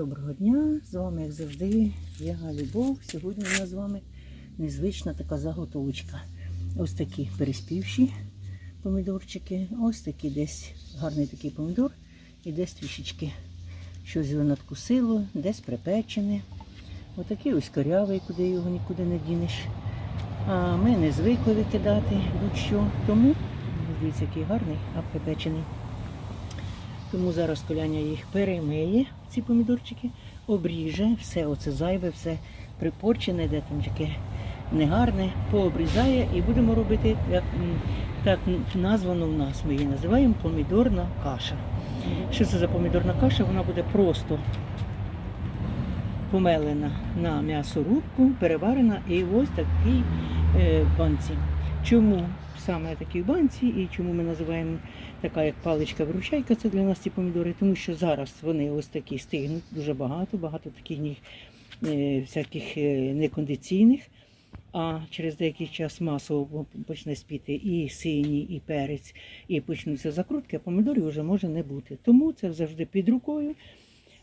Доброго дня! З вами, як завжди, я Любов. Сьогодні у нас з вами незвична така заготовочка. Ось такі переспівші помідорчики, ось такі десь гарний такий помідор і десь трішечки щось його надкусило, десь припечене. Отакий ось корявий, куди його нікуди не дінеш. А ми не звикли викидати будь-що. Тому, дивіться, який гарний, а припечений. Тому зараз коляня їх перемиє, ці помідорчики, обріже, все оце зайве, все припорчене, де там таке негарне, пообрізає і будемо робити, як так названо в нас, ми її називаємо помідорна каша. Що це за помідорна каша? Вона буде просто помелена на м'ясорубку, переварена і ось такій е, банці. Чому саме такі банці і чому ми називаємо така як паличка виручайка, це для нас ці помідори, тому що зараз вони ось такі стигнуть дуже багато, багато таких е, всяких е, некондиційних. А через деякий час масово почне спіти і синій, і перець, і почнуться закрутки, а помідорів вже може не бути. Тому це завжди під рукою.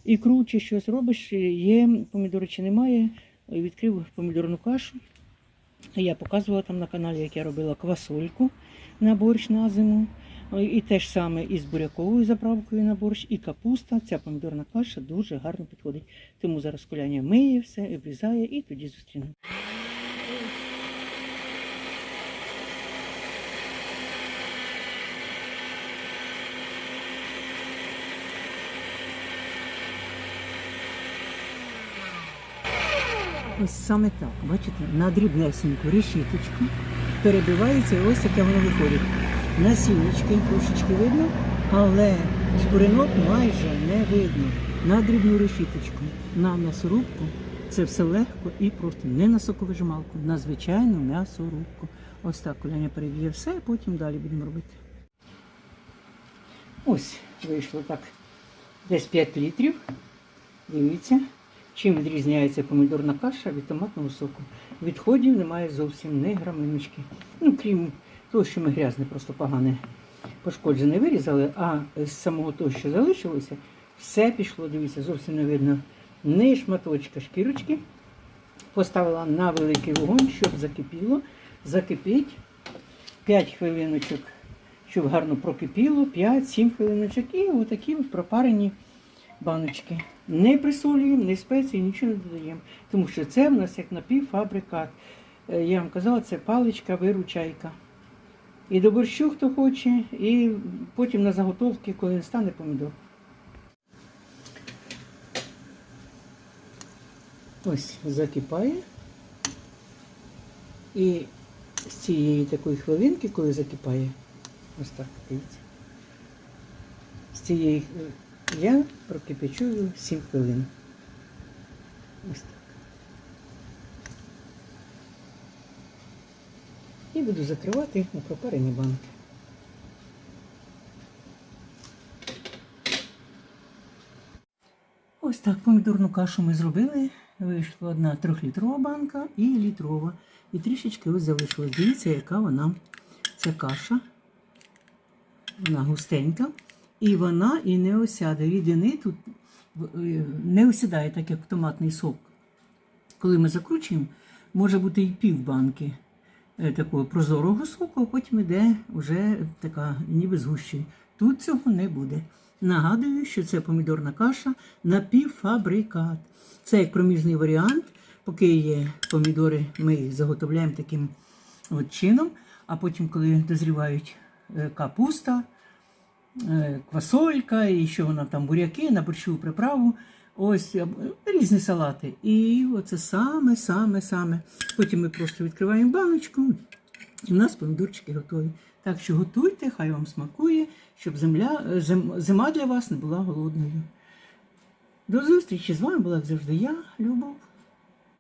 І круче щось робиш, є помідори чи немає. Відкрив помідорну кашу. Я показувала там на каналі, як я робила квасольку на борщ на зиму. І те ж саме із буряковою заправкою на борщ, і капуста. Ця помідорна каша дуже гарно підходить. Тому зараз коляня миє все, обрізає і тоді зустрінемо. Ось саме так, бачите, на дрібнесеньку решіточку перебивається і ось таке воно виходить. Насіннички трошечки видно, але шкуринок майже не видно. На дрібну решіточку, на м'ясорубку це все легко і просто не на соковижималку, на звичайну м'ясорубку. Ось так коляня переб'є все, а потім далі будемо робити. Ось вийшло так десь 5 літрів. Дивіться. Чим відрізняється помідорна каша від томатного соку? Відходів немає зовсім ні граминочки. Ну, крім того, що ми грязне, просто погане пошкоджене вирізали, а з самого того, що залишилося, все пішло, дивіться, зовсім не видно ні шматочка шкірочки. Поставила на великий вогонь, щоб закипіло. Закипіть 5 хвилиночок, щоб гарно прокипіло, 5-7 хвилиночок. І отакі от пропарені баночки. Не присолюємо, не спеції, нічого не додаємо. Тому що це в нас як напівфабрикат. Е, Я вам казала, це паличка, виручайка. І до борщу, хто хоче, і потім на заготовки, коли стане помідор. Ось закипає. І з цієї такої хвилинки, коли закипає, ось так, дивіться. З цієї е, я прокипячую 7 хвилин. Ось так. І буду закривати у пропарені банки. Ось так помідорну кашу ми зробили. Вийшла одна трьохлітрова банка і літрова. І трішечки ось залишилось. Дивіться, яка вона ця каша. Вона густенька. І вона і не осяде. Рідини тут е, не осідає, так як томатний сок. Коли ми закручуємо, може бути і пів банки е, такого прозорого соку, а потім йде вже така ніби згущий. Тут цього не буде. Нагадую, що це помідорна каша напівфабрикат. Це як проміжний варіант. Поки є помідори, ми їх заготовляємо таким от чином, а потім, коли дозрівають е, капуста, квасолька, і що вона там буряки, на борщову приправу. Ось е, різні салати. І оце саме, саме, саме. Потім ми просто відкриваємо баночку, і в нас помідорчики готові. Так що готуйте, хай вам смакує, щоб земля, е, зим, зима для вас не була голодною. До зустрічі з вами була як завжди я, Любов.